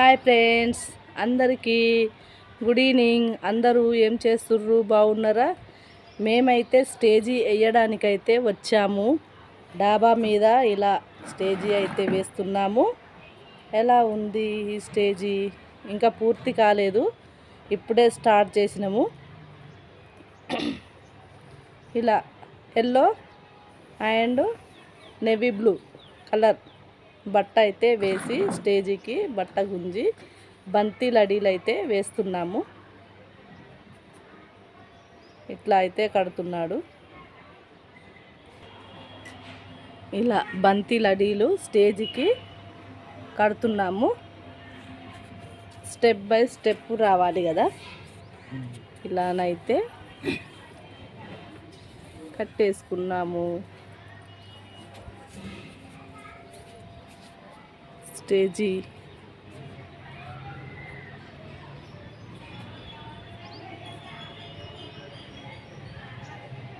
Hi friends అందరికీ good evening. అందరూ ఏం చేస్తుర్రు? బాగున్నారా? మేమైతే స్టేజీ వేయడానికైతే వచ్చాము. డాబా మీద ఇలా స్టేజీ అయితే వేస్తున్నాము. ఎలా ఉంది ఈ స్టేజీ? ఇంకా పూర్తి కాలేదు. ఇప్పుడే స్టార్ట్ చేసినాము. ఇలా yellow and navy blue colour. బట్ట అయితే వేసి స్టేజీకి బట్ట గుంజి బంతి లడీలు అయితే వేస్తున్నాము. ఇట్లా అయితే కడుతున్నాడు. ఇలా బంతి లడీలు స్టేజ్కి కడుతున్నాము. స్టెప్ బై స్టెప్ రావాలి కదా. ఇలానైతే కట్టేసుకున్నాము. స్టేజీ.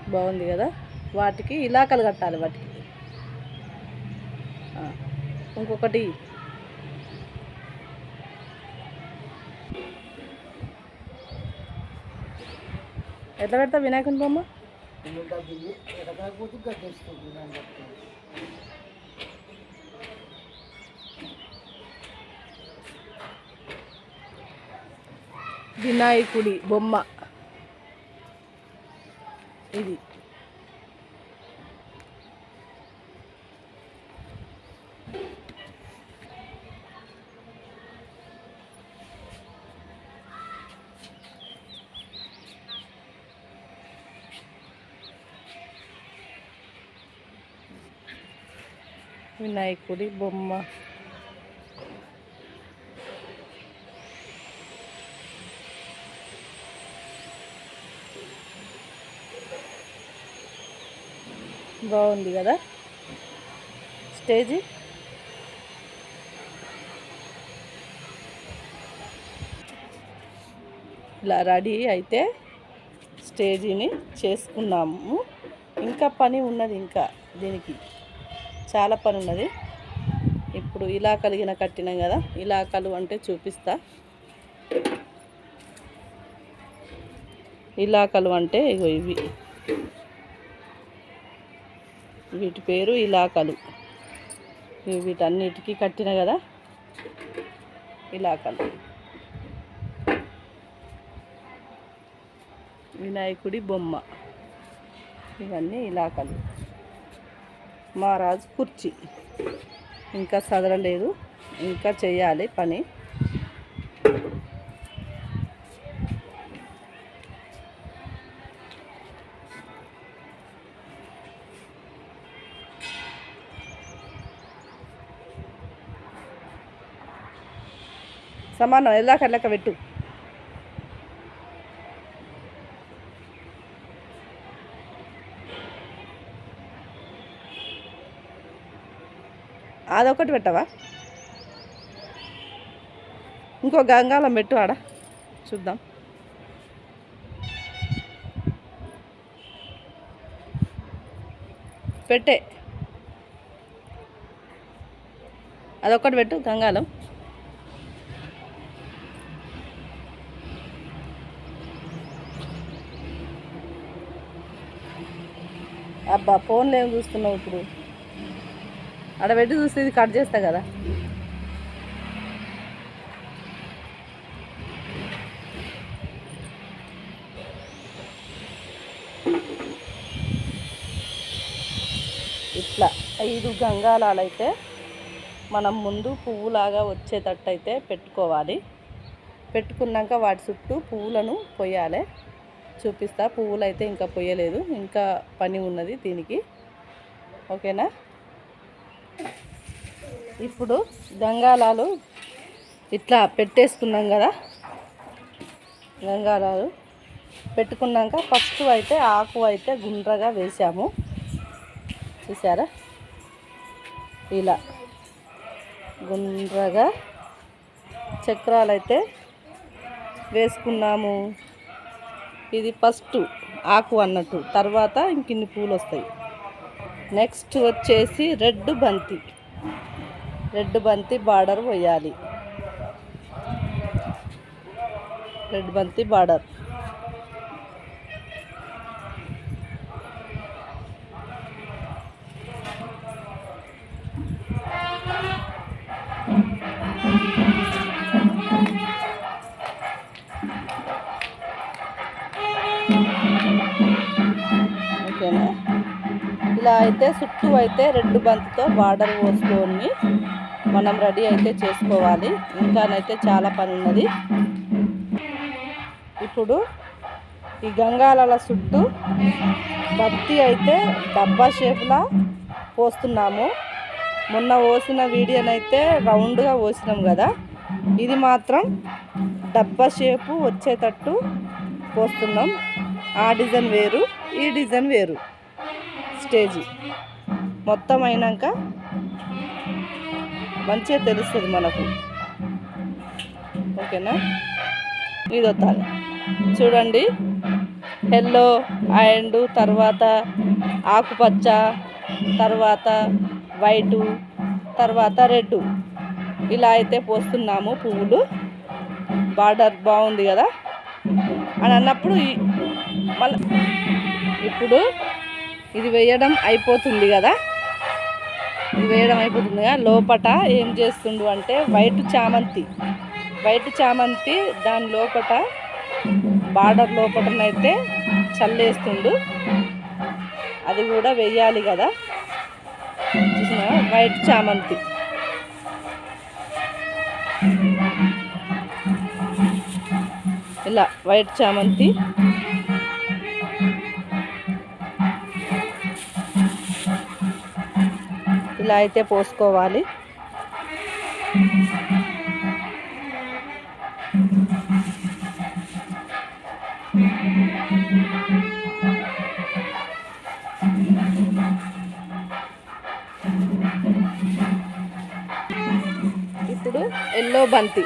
బాగుంది కదా? వాటికి ఇలాకలు కట్టాలి వాటికి. ఇంకొకటి. ఎట్లా పెడతా వినాయకుని బొమ్మ? వినాయకుడి బొమ్మ ఇది వినాయకుడి బొమ్మ బాగుంది కదా? స్టేజ్? ఇలా రెడీ అయితే స్టేజీని చేసుకున్నాము. ఇంకా పని ఉన్నది ఇంకా దీనికి. చాలా పని ఉన్నది. ఇప్పుడు ఇలా కలిగిన కట్టినాం కదా? ఇలాకలు అంటే చూపిస్తా. ఇలాకలు అంటే ఇగో ఇవి. వీటి పేరు ఇలాకలు. వీటన్నిటికీ కట్టిన కదా? ఇలాకలు. వినాయకుడి బొమ్మ. ఇవన్నీ ఇలాకలు. మహారాజు కుర్చీ. ఇంకా సదరలేదు. ఇంకా చేయాలి పని. సమానం ఎలా లెక్క పెట్టు. అదొకటి పెట్టవా? ఇంకో గంగాలం పెట్టు ఆడ చూద్దాం. పెట్టే. అదొకటి పెట్టు గంగాలం అబ్బా ఫోన్లో ఏం చూస్తున్నావు ఇప్పుడు? అక్కడ పెట్టి చూస్తే ఇది కట్ చేస్తా కదా. ఇట్లా ఐదు గంగాలాలైతే మనం ముందు పువ్వులాగా వచ్చేటట్టయితే పెట్టుకోవాలి. పెట్టుకున్నాక వాటి చుట్టూ పువ్వులను పొయ్యాలి చూపిస్తా. పువ్వులు అయితే ఇంకా పొయ్యలేదు. ఇంకా పని ఉన్నది దీనికి. ఓకేనా? ఇప్పుడు గంగాలాలు ఇట్లా పెట్టేసుకున్నాం కదా. గంగాలాలు పెట్టుకున్నాక ఫస్ట్ అయితే ఆకు అయితే గుండ్రగా వేసాము. చూసారా? ఇలా గుండ్రగా చక్రాలు అయితే వేసుకున్నాము. ఇది ఫస్ట్ ఆకు అన్నట్టు. తర్వాత ఇంకిన్ని పూలు వస్తాయి నెక్స్ట్ వచ్చేసి రెడ్ బంతి. రెడ్ బంతి బార్డర్ వేయాలి రెడ్ బంతి బార్డర్. అయితే చుట్టూ అయితే రెడ్ బంతితో బార్డర్ పోసుకొని మనం రెడీ అయితే చేసుకోవాలి. ఇంకానైతే చాలా పని ఉన్నది ఇప్పుడు ఈ గంగాలల చుట్టూ బత్తి అయితే డబ్బా షేప్లా పోస్తున్నాము. మొన్న పోసిన వీడియోనైతే రౌండ్గా పోసినాం కదా. ఇది మాత్రం డబ్బా షేపు వచ్చేటట్టు పోస్తున్నాం. ఆ డిజైన్ వేరు ఈ డిజైన్ వేరు. స్టేజీ మొత్తం అయినాక మంచిగా తెలుస్తుంది మనకు. ఓకేనా? ఇది వస్తాను చూడండి. ఎల్లో అండ్ తర్వాత ఆకుపచ్చ తర్వాత వైటు తర్వాత రెడ్ ఇలా అయితే పోస్తున్నాము పువ్వులు. బార్డర్ బాగుంది కదా? అని అన్నప్పుడు ఈ- మళ్ళీ ఇప్పుడు ఇది వేయడం అయిపోతుంది కదా? ఇది వేయడం అయిపోతుంది కదా? లోపట ఏం చేస్తుండు అంటే వైట్ చామంతి. వైట్ చామంతి దాని లోపట బార్డర్ లోపటనైతే చల్లేస్తుండు. అది కూడా వెయ్యాలి కదా? చూసిన వైట్ చామంతి. ఇలా వైట్ చామంతి. ఇలా అయితే పోసుకోవాలి. ఇప్పుడు ఎల్లో బంతి.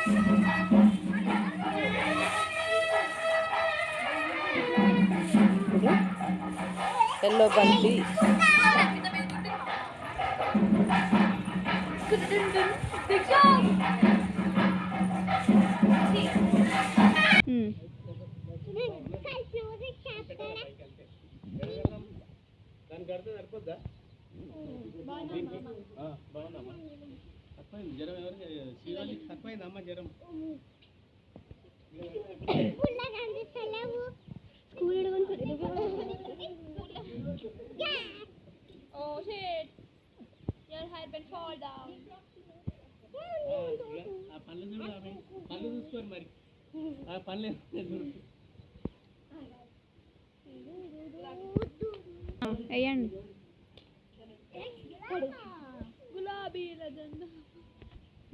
ఎల్లో బంతి. జ్వరం ఎవరికి శ్రీవాళ్ళకి తక్కువైందమ్మా జ్వరం Oh shit! Your husband fall down. ఆ పళ్ళు చూడు ఆమె పళ్ళు చూసుకోరు మరి. ఆ పళ్ళు వేయండి. గులాబీ రజంద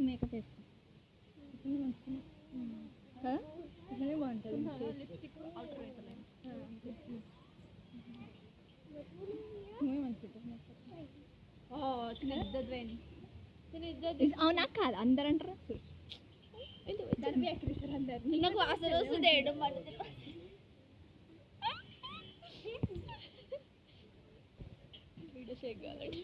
మేకప్ వేసుకో. బాగుంటుంది. అవునా? కాదు అందరు. అంటారు నాకు అసలు వస్తుంది ఏడు వీడియో షేక్ కాదండి.